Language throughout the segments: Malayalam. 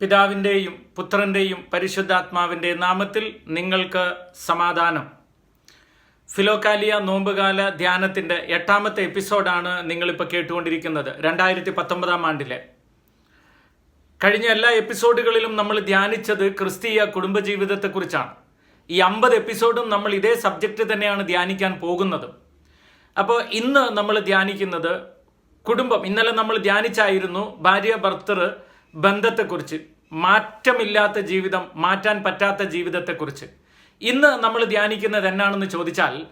പിതാവിന്റെയും പുത്രന്റെയും പരിശുദ്ധാത്മാവിന്റെ നാമത്തിൽ നിങ്ങൾക്ക് സമാധാനം. ഫിലോക്കാലിയ നോമ്പുകാല ധ്യാനത്തിന്റെ എട്ടാമത്തെ എപ്പിസോഡാണ് നിങ്ങളിപ്പോൾ കേട്ടുകൊണ്ടിരിക്കുന്നത് രണ്ടായിരത്തി പത്തൊമ്പതാം ആണ്ടിലെ. കഴിഞ്ഞ എല്ലാ എപ്പിസോഡുകളിലും നമ്മൾ ധ്യാനിച്ചത് ക്രിസ്തീയ കുടുംബജീവിതത്തെക്കുറിച്ചാണ്. ഈ അമ്പത് എപ്പിസോഡും നമ്മൾ ഇതേ സബ്ജക്റ്റ് തന്നെയാണ് ധ്യാനിക്കാൻ പോകുന്നത്. അപ്പോൾ ഇന്ന് നമ്മൾ ധ്യാനിക്കുന്നത് കുടുംബം. ഇന്നലെ നമ്മൾ ധ്യാനിച്ചായിരുന്നു ഭാര്യ ഭർത്തൃ ബന്ധത്തെക്കുറിച്ച് മാറ്റമില്ലാത്ത ജീവിതം മാറ്റാൻ പറ്റാത്ത ജീവിതത്തെക്കുറിച്ച്. ഇന്ന് നമ്മൾ ധ്യാനിക്കുന്നത് എന്നാണെന്ന് ചോദിച്ചാൽ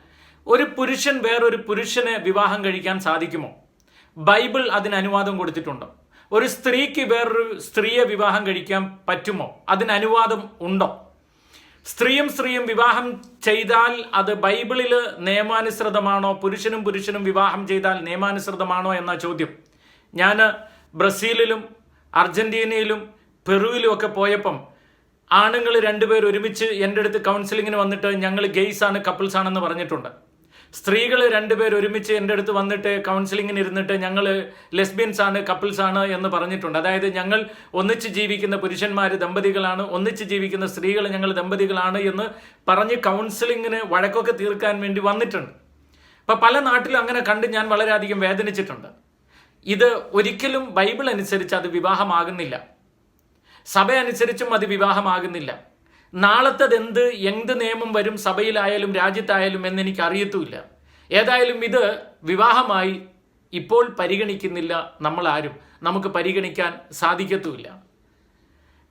ഒരു പുരുഷൻ വേറൊരു പുരുഷനെ വിവാഹം കഴിക്കാൻ സാധിക്കുമോ? ബൈബിൾ അതിന് അനുവാദം കൊടുത്തിട്ടുണ്ടോ. ഒരു സ്ത്രീക്ക് വേറൊരു സ്ത്രീയെ വിവാഹം കഴിക്കാൻ പറ്റുമോ? അതിന് അനുവാദം ഉണ്ടോ? സ്ത്രീയും സ്ത്രീയും വിവാഹം ചെയ്താൽ അത് ബൈബിളിൽ നിയമാനുസൃതമാണോ? പുരുഷനും പുരുഷനും വിവാഹം ചെയ്താൽ നിയമാനുസൃതമാണോ എന്ന ചോദ്യം. ഞാൻ ബ്രസീലിലും അർജന്റീനയിലും പെറുവിലും ഒക്കെ പോയപ്പം ആണുങ്ങൾ രണ്ടുപേർ ഒരുമിച്ച് എന്റെ അടുത്ത് കൗൺസിലിങ്ങിന് വന്നിട്ട് ഞങ്ങൾ ഗെയ്സ് ആണ് കപ്പിൾസ് ആണെന്ന് പറഞ്ഞിട്ടുണ്ട്. സ്ത്രീകൾ രണ്ടുപേർ ഒരുമിച്ച് എന്റെ അടുത്ത് വന്നിട്ട് കൗൺസിലിങ്ങിന് ഇരുന്നിട്ട് ഞങ്ങൾ ലെസ്ബിയൻസ് ആണ് കപ്പിൾസ് ആണ് എന്ന് പറഞ്ഞിട്ടുണ്ട്. അതായത് ഞങ്ങൾ ഒന്നിച്ച് ജീവിക്കുന്ന പുരുഷന്മാർ ദമ്പതികളാണ് ഒന്നിച്ച് ജീവിക്കുന്ന സ്ത്രീകൾ ഞങ്ങൾ ദമ്പതികളാണ് എന്ന് പറഞ്ഞ് കൗൺസിലിങ്ങിന് വഴക്കൊക്കെ തീർക്കാൻ വേണ്ടി വന്നിട്ടുണ്ട്. അപ്പം പല നാട്ടിലും അങ്ങനെ കണ്ട് ഞാൻ വളരെയധികം വേദനിച്ചിട്ടുണ്ട്. ഇത് ഒരിക്കലും ബൈബിൾ അനുസരിച്ച് അത് വിവാഹമാകുന്നില്ല. സഭ അനുസരിച്ചും അത് വിവാഹമാകുന്നില്ല. നാളത്തതെന്ത് എന്ത് നിയമം വരും സഭയിലായാലും രാജ്യത്തായാലും എന്ന് എനിക്ക് അറിയത്തുമില്ല ഏതായാലും ഇത് വിവാഹമായി ഇപ്പോൾ പരിഗണിക്കുന്നില്ല നമ്മൾ ആരും നമുക്ക് പരിഗണിക്കാൻ സാധിക്കത്തുമില്ല.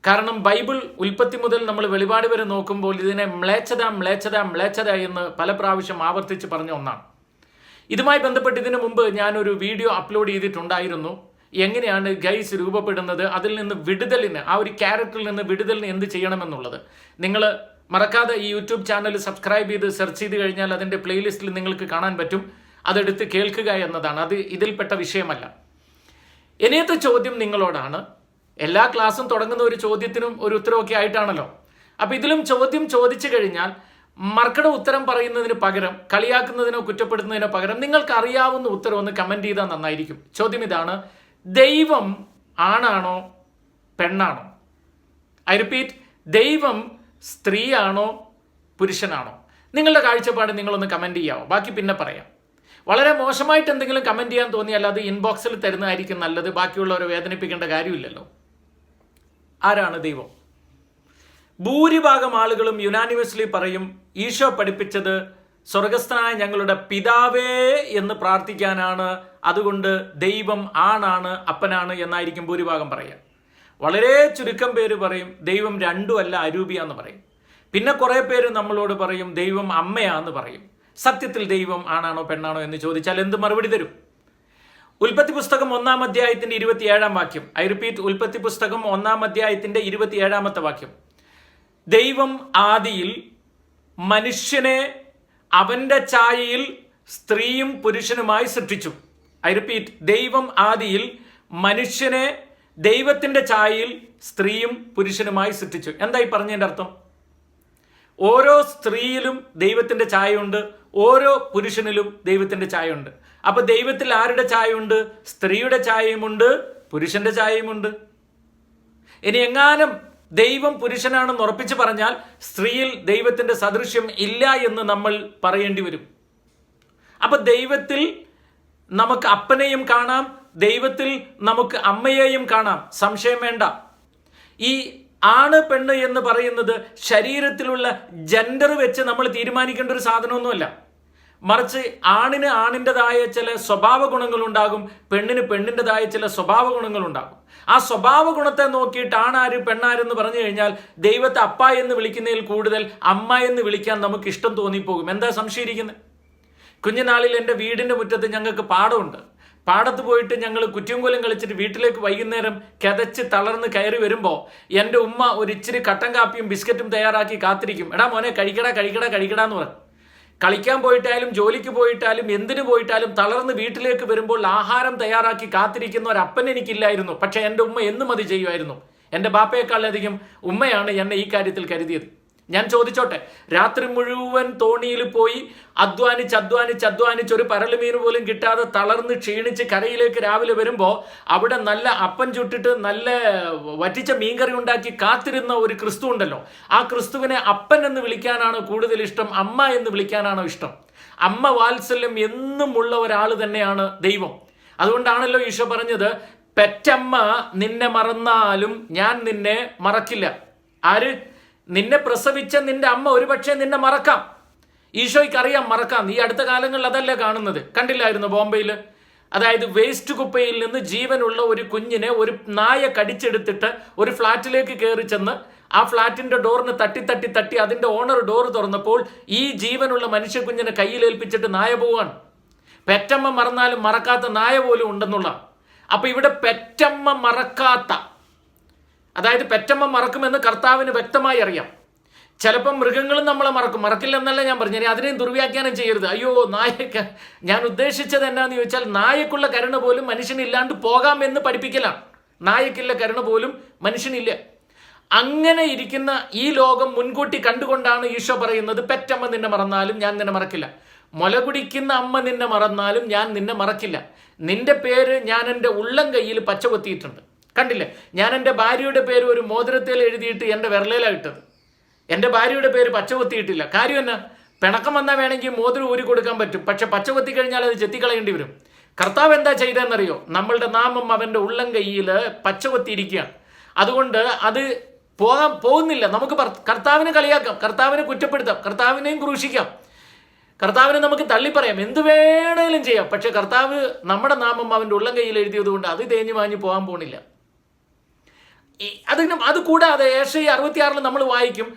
കാരണം ബൈബിൾ ഉൽപ്പത്തി മുതൽ നമ്മൾ വെളിപാട് വരെ നോക്കുമ്പോൾ ഇതിനെ മ്ലേച്ഛത മ്ലേച്ഛത മ്ലേച്ഛത എന്ന് പല പ്രാവശ്യം ആവർത്തിച്ച് പറഞ്ഞ ഒന്നാണ്. ഇതുമായി ബന്ധപ്പെട്ട് ഇതിനു മുമ്പ് ഞാനൊരു വീഡിയോ അപ്ലോഡ് ചെയ്തിട്ടുണ്ടായിരുന്നു. എങ്ങനെയാണ് ഗൈസ് രൂപപ്പെടുന്നത് അതിൽ നിന്ന് വിടുതലിന് ആ ഒരു ക്യാരക്ടറിൽ നിന്ന് വിടുതലിന് എന്ത് ചെയ്യണമെന്നുള്ളത്. നിങ്ങൾ മറക്കാതെ ഈ യൂട്യൂബ് ചാനൽ സബ്സ്ക്രൈബ് ചെയ്ത് സെർച്ച് ചെയ്ത് കഴിഞ്ഞാൽ അതിന്റെ പ്ലേലിസ്റ്റിൽ നിങ്ങൾക്ക് കാണാൻ പറ്റും. അതെടുത്ത് കേൾക്കുക എന്നതാണ്. അത് ഇതിൽപ്പെട്ട വിഷയമല്ല. ഇനിയത്തെ ചോദ്യം നിങ്ങളോടാണ്. എല്ലാ ക്ലാസ്സും തുടങ്ങുന്ന ഒരു ചോദ്യത്തിനും ഒരു ഉത്തരവൊക്കെ ആയിട്ടാണല്ലോ. അപ്പോൾ ഇതിലും ചോദ്യം ചോദിച്ചു കഴിഞ്ഞാൽ മർക്കട ഉത്തരം പറയുന്നതിന് പകരം കളിയാക്കുന്നതിനോ കുറ്റപ്പെടുത്തുന്നതിനോ പകരം നിങ്ങൾക്ക് അറിയാവുന്ന ഉത്തരം ഒന്ന് കമന്റ് ചെയ്താൽ നന്നായിരിക്കും. ചോദ്യം ഇതാണ് ദൈവം ആണാണോ പെണ്ണാണോ? ഐ റിപ്പീറ്റ് ദൈവം സ്ത്രീയാണോ പുരുഷനാണോ? നിങ്ങളുടെ കാഴ്ചപ്പാട് നിങ്ങളൊന്ന് കമന്റ് ചെയ്യാമോ ബാക്കി പിന്നെ പറയാം. വളരെ മോശമായിട്ട് എന്തെങ്കിലും കമന്റ് ചെയ്യാൻ തോന്നിയാൽ അത് ഇൻബോക്സിൽ തരുന്നതായിരിക്കും നല്ലത്. ബാക്കിയുള്ളവരെ വേദനിപ്പിക്കേണ്ട കാര്യമില്ലല്ലോ. ആരാണ് ദൈവം? ഭൂരിഭാഗം ആളുകളും യുനാനിമസ്ലി പറയും ഈശോ പഠിപ്പിച്ചത് സ്വർഗസ്ഥനായ ഞങ്ങളുടെ പിതാവേ എന്ന് പ്രാർത്ഥിക്കാനാണ്. അതുകൊണ്ട് ദൈവം ആണാണ് അപ്പനാണ് എന്നായിരിക്കും ഭൂരിഭാഗം പറയുക വളരെ ചുരുക്കം പേര് പറയും ദൈവം രണ്ടും അല്ല അരൂപിയാന്ന് പറയും. പിന്നെ കുറേ പേര് നമ്മളോട് പറയും ദൈവം അമ്മയാന്ന് പറയും. സത്യത്തിൽ ദൈവം ആണാണോ പെണ്ണാണോ എന്ന് ചോദിച്ചാൽ എന്ത് മറുപടി തരും? ഉൽപ്പത്തി പുസ്തകം ഒന്നാം അധ്യായത്തിന്റെ ഇരുപത്തിയേഴാം വാക്യം. ഐ റിപ്പീറ്റ് ഉൽപ്പത്തി പുസ്തകം ഒന്നാം അധ്യായത്തിന്റെ ഇരുപത്തിയേഴാമത്തെ വാക്യം. ദൈവം ആദിയിൽ മനുഷ്യനെ അവന്റെ ഛായയിൽ സ്ത്രീയും പുരുഷനുമായി സൃഷ്ടിച്ചു. ഐ റിപ്പീറ്റ് ദൈവം ആദിയിൽ മനുഷ്യനെ ദൈവത്തിന്റെ ഛായയിൽ സ്ത്രീയും പുരുഷനുമായി സൃഷ്ടിച്ചു. എന്തായി പറഞ്ഞതിന്റെ അർത്ഥം? ഓരോ സ്ത്രീയിലും ദൈവത്തിന്റെ ഛായയുണ്ട് ഓരോ പുരുഷനിലും ദൈവത്തിന്റെ ഛായയുണ്ട് അപ്പൊ ദൈവത്തിൽ ആരുടെ ഛായയുണ്ട് സ്ത്രീയുടെ ഛായയുമുണ്ട് പുരുഷന്റെ ഛായയുമുണ്ട് ഇനി എങ്ങാനും ദൈവം പുരുഷനാണെന്ന് ഉറപ്പിച്ച് പറഞ്ഞാൽ സ്ത്രീയിൽ ദൈവത്തിന്റെ സദൃശ്യം ഇല്ല എന്ന് നമ്മൾ പറയേണ്ടി വരും. അപ്പൊ ദൈവത്തിൽ നമുക്ക് അപ്പനെയും കാണാം ദൈവത്തിൽ നമുക്ക് അമ്മയെയും കാണാം. സംശയം വേണ്ട. ഈ ആണ് പെണ്ണ് എന്ന് പറയുന്നത് ശരീരത്തിലുള്ള ജെൻഡർ വെച്ച് നമ്മൾ തീരുമാനിക്കേണ്ട ഒരു സാധനമൊന്നുമല്ല. മറിച്ച് ആണിന് ആണിന്റെതായ ചില സ്വഭാവ ഗുണങ്ങളുണ്ടാകും പെണ്ണിന് പെണ്ണിന്റെതായ ചില സ്വഭാവ ഗുണങ്ങളുണ്ടാകും ആ സ്വഭാവ ഗുണത്തെ നോക്കിയിട്ട് ആണാര് പെണ്ണാരെന്ന് പറഞ്ഞു കഴിഞ്ഞാൽ ദൈവത്തെ അപ്പ എന്ന് വിളിക്കുന്നതിൽ കൂടുതൽ അമ്മ എന്ന് വിളിക്കാൻ നമുക്ക് ഇഷ്ടം തോന്നിപ്പോകും. എന്താ സംശയിക്കുന്നത്? കുഞ്ഞുനാളിൽ എന്റെ വീടിന്റെ മുറ്റത്ത് ഞങ്ങൾക്ക് പാടമുണ്ട്. പാടത്ത് പോയിട്ട് ഞങ്ങൾ കുറ്റിയങ്കുലം കളിച്ചിട്ട് വീട്ടിലേക്ക് വൈകുന്നേരം കിതച്ച് തളർന്ന് കയറി വരുമ്പോൾ എന്റെ ഉമ്മ ഒരു ഇച്ചിരി കട്ടൻ കാപ്പിയും ബിസ്ക്കറ്റും തയ്യാറാക്കി കാത്തിരിക്കും. എടാ മോനെ കഴിക്കടാ കഴിക്കടാ കഴിക്കടാ എന്ന് പറയും. കളിക്കാൻ പോയിട്ടായാലും ജോലിക്ക് പോയിട്ടാലും എന്തിനു പോയിട്ടാലും തളർന്ന് വീട്ടിലേക്ക് വരുമ്പോൾ ആഹാരം തയ്യാറാക്കി കാത്തിരിക്കുന്ന ഒരു അപ്പൻ എനിക്കില്ലായിരുന്നു. പക്ഷെ എന്റെ ഉമ്മ എന്നും അത് ചെയ്യുമായിരുന്നു. എന്റെ ബാപ്പയെക്കാളധികം ഉമ്മയാണ് എന്നെ ഈ കാര്യത്തിൽ കരുതിയത്. ഞാൻ ചോദിച്ചോട്ടെ രാത്രി മുഴുവൻ തോണിയിൽ പോയി അധ്വാനിച്ച് അധ്വാനിച്ച് അധ്വാനിച്ച് ഒരു പരലുമീൻ പോലും കിട്ടാതെ തളർന്ന് ക്ഷീണിച്ച് കരയിലേക്ക് രാവിലെ വരുമ്പോൾ അവിടെ നല്ല അപ്പൻ ചുട്ടിട്ട് നല്ല വറ്റിച്ച മീൻകറി ഉണ്ടാക്കി കാത്തിരുന്ന ഒരു ക്രിസ്തു ഉണ്ടല്ലോ. ആ ക്രിസ്തുവിനെ അപ്പൻ എന്ന് വിളിക്കാനാണോ കൂടുതൽ ഇഷ്ടം അമ്മ എന്ന് വിളിക്കാനാണോ ഇഷ്ടം. അമ്മ വാത്സല്യം എന്നും ഉള്ള ഒരാൾ തന്നെയാണ് ദൈവം. അതുകൊണ്ടാണല്ലോ ഈശോ പറഞ്ഞത് പെറ്റമ്മ നിന്നെ മറന്നാലും ഞാൻ നിന്നെ മറക്കില്ല. ആര്? നിന്നെ പ്രസവിച്ച നിന്റെ അമ്മ ഒരുപക്ഷെ നിന്നെ മറക്കാം. ഈശോയ്ക്ക് അറിയാം മറക്കാം. ഈ അടുത്ത കാലങ്ങളിൽ അതല്ല കാണുന്നത്? കണ്ടില്ലായിരുന്നു ബോംബെയിൽ? അതായത് വേസ്റ്റ് കുപ്പയിൽ നിന്ന് ജീവനുള്ള ഒരു കുഞ്ഞിനെ ഒരു നായ കടിച്ചെടുത്തിട്ട് ഒരു ഫ്ലാറ്റിലേക്ക് കയറി ചെന്ന് ആ ഫ്ളാറ്റിന്റെ ഡോറിന് തട്ടി തട്ടി തട്ടി അതിന്റെ ഓണർ ഡോർ തുറന്നപ്പോൾ ഈ ജീവനുള്ള മനുഷ്യ കുഞ്ഞിനെ കയ്യിലേൽപ്പിച്ചിട്ട് നായ പോവാണ്. പെറ്റമ്മ മറന്നാലും മറക്കാത്ത നായ പോലും ഉണ്ടെന്നുള്ള. അപ്പൊ ഇവിടെ പെറ്റമ്മ മറക്കാത്ത അതായത് പെറ്റമ്മ മറക്കുമെന്ന് കർത്താവിന് വ്യക്തമായി അറിയാം. ചിലപ്പം മൃഗങ്ങളും നമ്മളെ മറക്കും. മറക്കില്ല എന്നല്ല ഞാൻ പറഞ്ഞു ഇനി അതിനെയും ദുർവ്യാഖ്യാനം ചെയ്യരുത്. അയ്യോ നായക്ക് ഞാൻ ഉദ്ദേശിച്ചത് എന്നാന്ന് ചോദിച്ചാൽ നായക്കുള്ള കരുണ പോലും മനുഷ്യനില്ലാണ്ട് പോകാം എന്ന് പഠിപ്പിക്കലാണ്. നായക്കില്ല കരുണ പോലും മനുഷ്യനില്ല. അങ്ങനെ ഇരിക്കുന്ന ഈ ലോകം മുൻകൂട്ടി കണ്ടുകൊണ്ടാണ് ഈശോ പറയുന്നത് പെറ്റമ്മ നിന്നെ മറന്നാലും ഞാൻ നിന്നെ മറക്കില്ല. മുല കുടിക്കുന്ന അമ്മ നിന്നെ മറന്നാലും ഞാൻ നിന്നെ മറക്കില്ല. നിന്റെ പേര് ഞാൻ എന്റെ ഉള്ളം കയ്യിൽ പച്ച കൊത്തിയിട്ടുണ്ട്. കണ്ടില്ലേ? ഞാൻ എന്റെ ഭാര്യയുടെ പേര് ഒരു മോതിരത്തിൽ എഴുതിയിട്ട് എന്റെ വിരലയിലാണ് ഇട്ടത്. എന്റെ ഭാര്യയുടെ പേര് പച്ച കൊത്തിയിട്ടില്ല കാര്യം എന്നാ? പിണക്കം വന്നാൽ വേണമെങ്കിൽ മോതിരം ഊരി കൊടുക്കാൻ പറ്റും. പക്ഷെ പച്ച കൊത്തി കഴിഞ്ഞാൽ അത് ചെത്തിക്കളയേണ്ടി വരും. കർത്താവ് എന്താ ചെയ്തതെന്നറിയോ? നമ്മളുടെ നാമം അവന്റെ ഉള്ളം കയ്യിൽ പച്ച കൊത്തിയിരിക്കുകയാണ് അതുകൊണ്ട് അത് പോകാൻ പോകുന്നില്ല. നമുക്ക് കർത്താവിനെ കളിയാക്കാം. കർത്താവിനെ കുറ്റപ്പെടുത്താം. കർത്താവിനെയും ക്രൂശിക്കാം. കർത്താവിനെ നമുക്ക് തള്ളിപ്പറയാം. എന്ത് വേണേലും ചെയ്യാം. പക്ഷെ കർത്താവ് നമ്മുടെ നാമം അവന്റെ ഉള്ളം കയ്യിൽ എഴുതിയത് കൊണ്ട് അത് തേഞ്ഞു മാഞ്ഞു പോകാൻ ഈ- അതിനും അത് കൂടാതെ ഏഷ്യ അറുപത്തിയാറിൽ നമ്മൾ വായിക്കും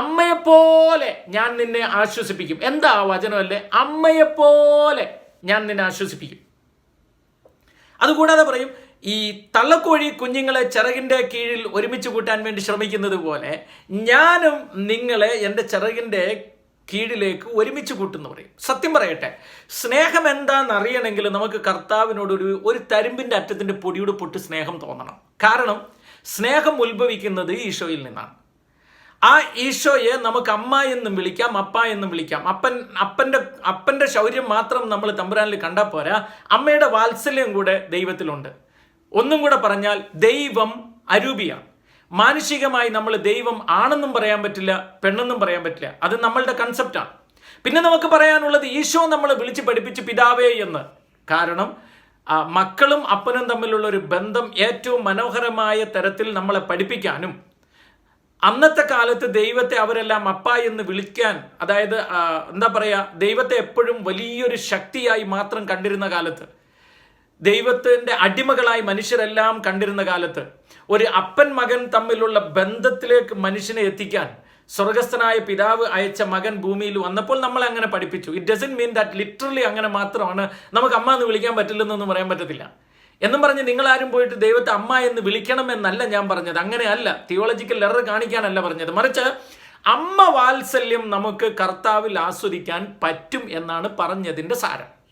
അമ്മയെപ്പോലെ ഞാൻ നിന്നെ ആശ്വസിപ്പിക്കും. എന്താ വചനമല്ലേ അമ്മയെപ്പോലെ ഞാൻ നിന്നെ ആശ്വസിപ്പിക്കും. അതുകൂടാതെ പറയും ഈ തള്ളക്കോഴി കുഞ്ഞുങ്ങളെ ചിറകിന്റെ കീഴിൽ ഒരുമിച്ച് കൂട്ടാൻ വേണ്ടി ശ്രമിക്കുന്നത് പോലെ ഞാനും നിങ്ങളെ എന്റെ ചിറകിന്റെ കീഴിലേക്ക് ഒരുമിച്ച് കൂട്ടുന്നു പറയും. സത്യം പറയട്ടെ സ്നേഹം എന്താണെന്ന് അറിയണമെങ്കിൽ നമുക്ക് കർത്താവിനോടൊരു ഒരു തരുമ്പിന്റെ അറ്റത്തിന്റെ പൊടിയോട് പൊട്ട് സ്നേഹം തോന്നണം. കാരണം സ്നേഹം ഉത്ഭവിക്കുന്നത് ഈശോയിൽ നിന്നാണ്. ആ ഈശോയെ നമുക്ക് അമ്മ എന്നും വിളിക്കാം അപ്പ എന്നും വിളിക്കാം. അപ്പൻ അപ്പന്റെ അപ്പന്റെ ശൗര്യം മാത്രം നമ്മൾ തമ്പുരാനിൽ കണ്ടാൽ പോരാ. അമ്മയുടെ വാത്സല്യം കൂടെ ദൈവത്തിലുണ്ട്. ഒന്നും കൂടെ പറഞ്ഞാൽ ദൈവം അരൂപിയാണ്. മാനുഷികമായി നമ്മൾ ദൈവം ആണെന്നും പറയാൻ പറ്റില്ല പെണ്ണെന്നും പറയാൻ പറ്റില്ല. അത് നമ്മളുടെ കൺസെപ്റ്റാണ് പിന്നെ നമുക്ക് പറയാനുള്ളത് ഈശോ നമ്മളെ വിളിച്ച് പഠിപ്പിച്ച് പിതാവേ എന്ന്. കാരണം മക്കളും അപ്പനും തമ്മിലുള്ള ഒരു ബന്ധം ഏറ്റവും മനോഹരമായ തരത്തിൽ നമ്മളെ പഠിപ്പിക്കാനും അന്നത്തെ കാലത്ത് ദൈവത്തെ അവരെല്ലാം അപ്പ എന്ന് വിളിക്കാൻ അതായത് എന്താ പറയുക ദൈവത്തെ എപ്പോഴും വലിയൊരു ശക്തിയായി മാത്രം കണ്ടിരുന്ന കാലത്ത് ദൈവത്തിന്റെ അടിമകളായി മനുഷ്യരെല്ലാം കണ്ടിരുന്ന കാലത്ത് ഒരു അപ്പൻ മകൻ തമ്മിലുള്ള ബന്ധത്തിലേക്ക് മനുഷ്യനെ എത്തിക്കാൻ സ്വർഗസ്ഥനായ പിതാവ് അയച്ച മകൻ ഭൂമിയിൽ വന്നപ്പോൾ നമ്മൾ അങ്ങനെ പഠിപ്പിച്ചു. It doesn't mean that literally അങ്ങനെ മാത്രമാണ് നമുക്ക് അമ്മ എന്ന് വിളിക്കാൻ പറ്റില്ലെന്നൊന്നും പറയാൻ പറ്റത്തില്ല. എന്നും പറഞ്ഞ് നിങ്ങളാരും പോയിട്ട് ദൈവത്തെ അമ്മ എന്ന് വിളിക്കണം എന്നല്ല ഞാൻ പറഞ്ഞത്. അങ്ങനെയല്ല. തിയോളജിക്കൽ എറർ കാണിക്കാനല്ല പറഞ്ഞത്. മറിച്ച് അമ്മ വാത്സല്യം നമുക്ക് കർത്താവിൽ ആസ്വദിക്കാൻ പറ്റും എന്നാണ് പറഞ്ഞതിന്റെ സാരം.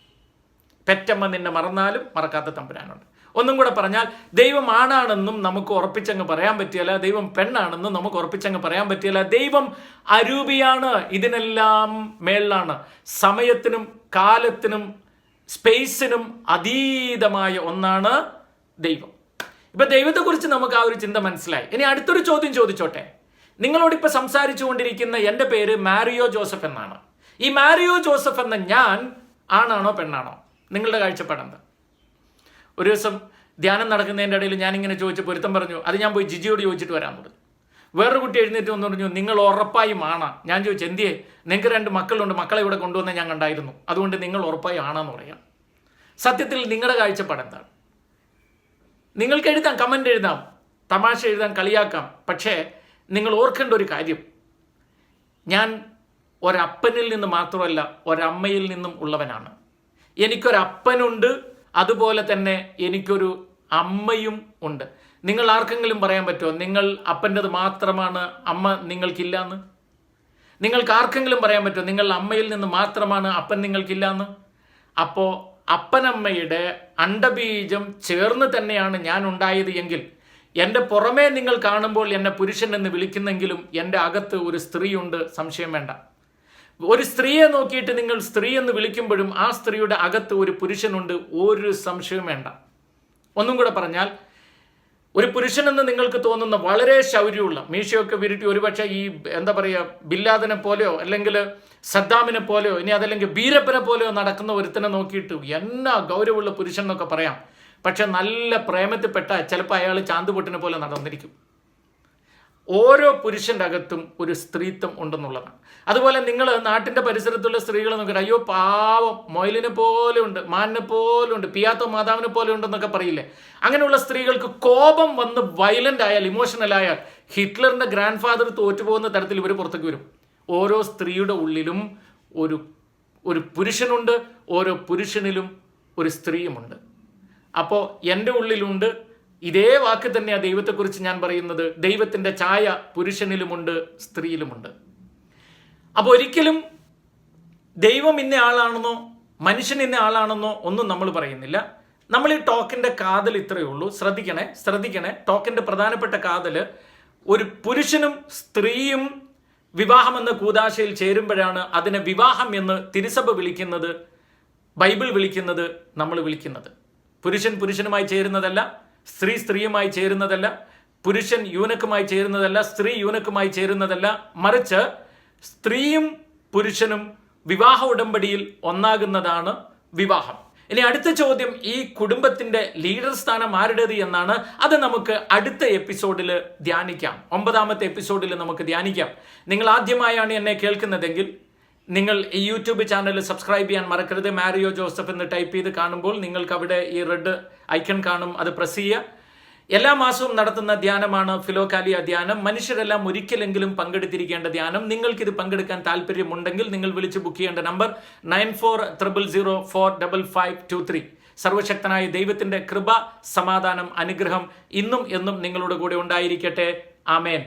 പെറ്റമ്മ നിന്നെ മറന്നാലും മറക്കാത്ത തമ്പുരാനുണ്ട്. ഒന്നും കൂടെ പറഞ്ഞാൽ ദൈവം ആണാണെന്നും നമുക്ക് ഉറപ്പിച്ചങ്ങ് പറയാൻ പറ്റിയല്ല ദൈവം പെണ്ണാണെന്നും നമുക്ക് ഉറപ്പിച്ചങ്ങ് പറയാൻ പറ്റിയല്ല. ദൈവം അരൂപിയാണ് ഇതിനെല്ലാം മേളിലാണ്. സമയത്തിനും കാലത്തിനും സ്പേസിനും അതീതമായ ഒന്നാണ് ദൈവം. ഇപ്പൊ ദൈവത്തെക്കുറിച്ച് നമുക്ക് ആ ഒരു ചിന്ത മനസ്സിലായി. ഇനി അടുത്തൊരു ചോദ്യം ചോദിച്ചോട്ടെ. നിങ്ങളോട് ഇപ്പൊ സംസാരിച്ചു കൊണ്ടിരിക്കുന്ന എന്റെ പേര് മാരിയോ ജോസഫ് എന്നാണ്. ഈ മാരിയോ ജോസഫ് എന്ന ഞാൻ ആണാണോ പെണ്ണാണോ? നിങ്ങളുടെ കാഴ്ചപ്പാടെന്താ? ഒരു ദിവസം ധ്യാനം നടക്കുന്നതിന്റെ ഇടയിൽ ഞാനിങ്ങനെ ചോദിച്ച പൊരുത്തം പറഞ്ഞു അത് ഞാൻ പോയി ജിജിയോട് ചോദിച്ചിട്ട് വരാൻ പറഞ്ഞു. വേറൊരു കുട്ടി എഴുന്നേറ്റ് വന്നു പറഞ്ഞു നിങ്ങൾ ഉറപ്പായും ആണ്. ഞാൻ ചോദിച്ചു എന്തിയേ? നിങ്ങൾക്ക് രണ്ട് മക്കളുണ്ട് മക്കളെ ഇവിടെ കൊണ്ടുവന്ന് ഞാൻ കണ്ടായിരുന്നു. അതുകൊണ്ട് നിങ്ങൾ ഉറപ്പായും ആണെന്ന് പറയാം. സത്യത്തിൽ നിങ്ങളുടെ കാഴ്ചപ്പാട് എന്താണ്? നിങ്ങൾക്ക് എഴുതാം കമന്റ് എഴുതാം തമാശ എഴുതാം കളിയാക്കാം. പക്ഷേ നിങ്ങൾ ഓർക്കേണ്ട ഒരു കാര്യം. ഞാൻ ഒരപ്പനിൽ നിന്ന് മാത്രമല്ല ഒരമ്മയിൽ നിന്നും ഉള്ളവനാണ്. എനിക്കൊരപ്പനുണ്ട് അതുപോലെ തന്നെ എനിക്കൊരു അമ്മയും ഉണ്ട്. നിങ്ങൾ ആർക്കെങ്കിലും പറയാൻ പറ്റുമോ? നിങ്ങൾ അപ്പന്റെത് മാത്രമാണ് അമ്മ നിങ്ങൾക്കില്ല എന്ന് നിങ്ങൾക്ക് ആർക്കെങ്കിലും പറയാൻ പറ്റുമോ? നിങ്ങൾ അമ്മയിൽ നിന്ന് മാത്രമാണ് അപ്പൻ നിങ്ങൾക്കില്ല എന്ന് അപ്പോൾ അപ്പനമ്മയുടെ അണ്ടബീജം ചേർന്ന് തന്നെയാണ് ഞാൻ ഉണ്ടായത് എങ്കിൽ എന്റെ പുറമേ നിങ്ങൾ കാണുമ്പോൾ എന്നെ പുരുഷൻ എന്ന് വിളിക്കുന്നെങ്കിലും എന്റെ അകത്ത് ഒരു സ്ത്രീയുണ്ട് സംശയം വേണ്ട. ഒരു സ്ത്രീയെ നോക്കിയിട്ട് നിങ്ങൾ സ്ത്രീ എന്ന് വിളിക്കുമ്പോഴും ആ സ്ത്രീയുടെ അകത്ത് ഒരു പുരുഷനുണ്ട് ഒരു സംശയവും വേണ്ട. ഒന്നും കൂടെ പറഞ്ഞാൽ ഒരു പുരുഷനെന്ന് നിങ്ങൾക്ക് തോന്നുന്ന വളരെ ശൗര്യമുള്ള മീശയൊക്കെ വിരുട്ടി ഒരുപക്ഷെ ഈ എന്താ പറയുക ബില്ലാദിനെ പോലെയോ അല്ലെങ്കിൽ സദ്ദാമിനെ പോലെയോ ഇനി അതല്ലെങ്കിൽ ബീരപ്പനെ പോലെയോ നടക്കുന്ന ഒരുത്തനെ നോക്കിയിട്ട് എന്നാ ഗൗരവമുള്ള പുരുഷൻ എന്നൊക്കെ പറയാം. പക്ഷെ നല്ല പ്രേമത്തിൽപ്പെട്ട ചിലപ്പോൾ അയാൾ ചാന്തുപൊട്ടിനെ പോലെ നടന്നിരിക്കും. ഓരോ പുരുഷന്റെ അകത്തും ഒരു സ്ത്രീത്വം ഉണ്ടെന്നുള്ളതാണ്. അതുപോലെ നിങ്ങൾ നാട്ടിന്റെ പരിസരത്തുള്ള സ്ത്രീകൾ നോക്കിയിട്ട് അയ്യോ പാവം മൊയിലിനെ പോലെ ഉണ്ട് മാനിനെ പോലെ ഉണ്ട് പിയാത്തോ മാതാവിനെ പോലെ ഉണ്ടെന്നൊക്കെ പറയില്ലേ? അങ്ങനെയുള്ള സ്ത്രീകൾക്ക് കോപം വന്ന് വയലന്റ് ആയാൽ ഇമോഷണൽ ആയാൽ ഹിറ്റ്ലറിന്റെ ഗ്രാൻഡ് ഫാദർ തോറ്റുപോകുന്ന തരത്തിൽ ഇവർ പുറത്തേക്ക് വരും. ഓരോ സ്ത്രീയുടെ ഉള്ളിലും ഒരു ഒരു പുരുഷനുണ്ട് ഓരോ പുരുഷനിലും ഒരു സ്ത്രീയുമുണ്ട്. അപ്പോൾ എന്റെ ഉള്ളിലുണ്ട് ഇതേ വാക്ക് തന്നെയാണ് ദൈവത്തെക്കുറിച്ച് ഞാൻ പറയുന്നത് ദൈവത്തിന്റെ ഛായ പുരുഷനിലുമുണ്ട് സ്ത്രീയിലുമുണ്ട്. അപ്പോൾ ഒരിക്കലും ദൈവം ഇന്ന ആളാണെന്നോ മനുഷ്യൻ ഇന്ന ആളാണെന്നോ ഒന്നും നമ്മൾ പറയുന്നില്ല. നമ്മൾ ഈ ടോക്കിന്റെ കാതൽ ഇത്രയേ ഉള്ളൂ. ശ്രദ്ധിക്കണേ ശ്രദ്ധിക്കണേ. ടോക്കിന്റെ പ്രധാനപ്പെട്ട കാതൽ ഒരു പുരുഷനും സ്ത്രീയും വിവാഹം എന്ന കൂതാശയിൽ ചേരുമ്പോഴാണ് അതിനെ വിവാഹം എന്ന് തിരുസഭ വിളിക്കുന്നത് ബൈബിൾ വിളിക്കുന്നത് നമ്മൾ വിളിക്കുന്നത്. പുരുഷൻ പുരുഷനുമായി ചേരുന്നതല്ല സ്ത്രീ സ്ത്രീയുമായി ചേരുന്നതല്ല പുരുഷൻ യൂനക്കുമായി ചേരുന്നതല്ല സ്ത്രീ യൂനക്കുമായി ചേരുന്നതല്ല. മറിച്ച് സ്ത്രീയും പുരുഷനും വിവാഹ ഉടമ്പടിയിൽ ഒന്നാകുന്നതാണ് വിവാഹം. ഇനി അടുത്ത ചോദ്യം ഈ കുടുംബത്തിന്റെ ലീഡർ സ്ഥാനം ആരുടേത് എന്നാണ്. അത് നമുക്ക് അടുത്ത എപ്പിസോഡിൽ ധ്യാനിക്കാം. ഒമ്പതാമത്തെ എപ്പിസോഡിൽ നമുക്ക് ധ്യാനിക്കാം. നിങ്ങൾ ആദ്യമായാണ് എന്നെ കേൾക്കുന്നതെങ്കിൽ നിങ്ങൾ ഈ യൂട്യൂബ് ചാനൽ സബ്സ്ക്രൈബ് ചെയ്യാൻ മറക്കരുത്. മാരിയോ ജോസഫ് എന്ന് ടൈപ്പ് ചെയ്ത് കാണുമ്പോൾ നിങ്ങൾക്ക് അവിടെ ഈ റെഡ് ഐക്കൺ കാണും. അത് പ്രസ് ചെയ്യുക. എല്ലാ മാസവും നടത്തുന്ന ധ്യാനമാണ് ഫിലോകാലിയ ധ്യാനം. മനുഷ്യരെല്ലാം ഒരിക്കലെങ്കിലും പങ്കെടുത്തിരിക്കേണ്ട ധ്യാനം. നിങ്ങൾക്ക് ഇത് പങ്കെടുക്കാൻ താല്പര്യമുണ്ടെങ്കിൽ നിങ്ങൾ വിളിച്ച് ബുക്ക് ചെയ്യേണ്ട number nine four triple zero four double five two three. സർവശക്തനായ ദൈവത്തിന്റെ കൃപ സമാധാനം അനുഗ്രഹം ഇന്നും എന്നും നിങ്ങളുടെ കൂടെ ഉണ്ടായിരിക്കട്ടെ. ആമേൻ.